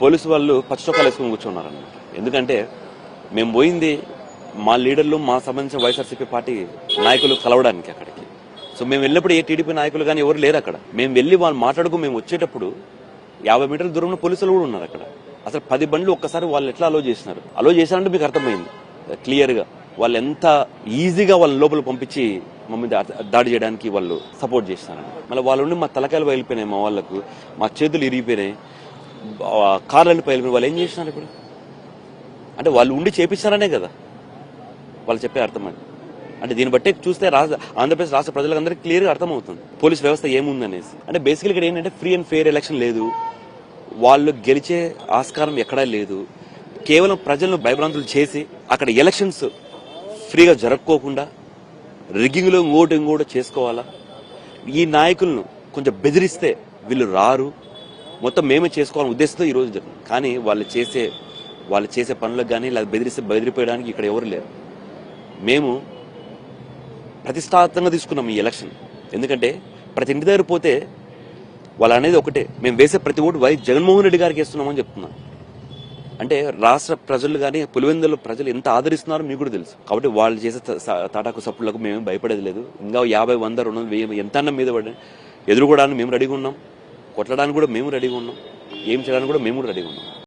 Police వాళ్ళు పచ్చచొక్కాలు వేసుకుని కూర్చున్నారన్నమాట. ఎందుకంటే మేము పోయింది మా లీడర్లు మా సంబంధించిన వైఎస్ఆర్సీపీ పార్టీ నాయకులు కలవడానికి అక్కడికి. సో మేము వెళ్ళినప్పుడు ఏ టీడీపీ నాయకులు కానీ ఎవరు లేరు అక్కడ. మేము వెళ్ళి వాళ్ళు మాట్లాడుకు మేము వచ్చేటప్పుడు యాభై మీటర్ల దూరంలో పోలీసులు కూడా ఉన్నారు అక్కడ. అసలు పది బండ్లు ఒక్కసారి వాళ్ళు ఎట్లా అలో చేసినారు? అలో చేశారంటే మీకు అర్థమైంది. క్లియర్గా వాళ్ళు ఎంత ఈజీగా వాళ్ళ లోపల పంపించి మా మీద దాడి చేయడానికి వాళ్ళు సపోర్ట్ చేస్తున్నారు మళ్ళీ వాళ్ళు నుండి మా తలకాయలు వెళ్ళిపోయినాయి మా వాళ్ళకు. మా చేతులు ఇరిగిపోయినాయి. కార్లన్నీ కార్లు వాళ్ళు ఏం చేసినారు ఇప్పుడు? అంటే వాళ్ళు ఉండి చేపిస్తారనే కదా. వాళ్ళు చెప్పే అర్థం అది. అంటే దీన్ని బట్టి చూస్తే రాష్ట్ర ఆంధ్రప్రదేశ్ రాష్ట్ర ప్రజలందరికీ క్లియర్గా అర్థమవుతుంది. పోలీస్ వ్యవస్థ ఏముందనేసి. అంటే బేసికల్ ఇక్కడ ఏంటంటే ఫ్రీ అండ్ ఫెయిర్ ఎలక్షన్ లేదు. వాళ్ళు గెలిచే ఆస్కారం ఎక్కడా లేదు. కేవలం ప్రజలను భయభ్రాంతులు చేసి అక్కడ ఎలక్షన్స్ ఫ్రీగా జరుపుకోకుండా రిగ్గింగ్లో ఓటింగ్ కూడా చేసుకోవాలా? ఈ నాయకులను కొంచెం బెదిరిస్తే వీళ్ళు రారు. మొత్తం మేమే చేసుకోవాలని ఉద్దేశంతో ఈ రోజు జరిగింది కానీ వాళ్ళు చేసే వాళ్ళు చేసే పనులకు కానీ లేదా బెదిరిస్తే బెదిరిపోయడానికి ఇక్కడ ఎవరు లేరు. మేము ప్రతిష్టాత్మకంగా తీసుకున్నాం ఈ ఎలక్షన్. ఎందుకంటే ప్రతి ఇంటి దగ్గర పోతే వాళ్ళు అనేది ఒకటే. మేము వేసే ప్రతి ఓటు వై జగన్మోహన్ రెడ్డి గారికి వేస్తున్నామని చెప్తున్నాం. అంటే రాష్ట్ర ప్రజలు కానీ పులివెందుల ప్రజలు ఎంత ఆదరిస్తున్నారో మీకు కూడా తెలుసు. కాబట్టి వాళ్ళు చేసే త- తాటాకు సప్పులకు మేము భయపడేది లేదు. ఇంకా యాభై వంద రెండు వందలు వెయ్యి ఎంత అన్న మీద పడి ఎదురుకోవడానికి మేము రెడీగా ఉన్నాం. కొట్టడానికి కూడా మేము రెడీగా ఉన్నాం. ఏం చేయడానికి కూడా మేము కూడా రెడీగా ఉన్నాం.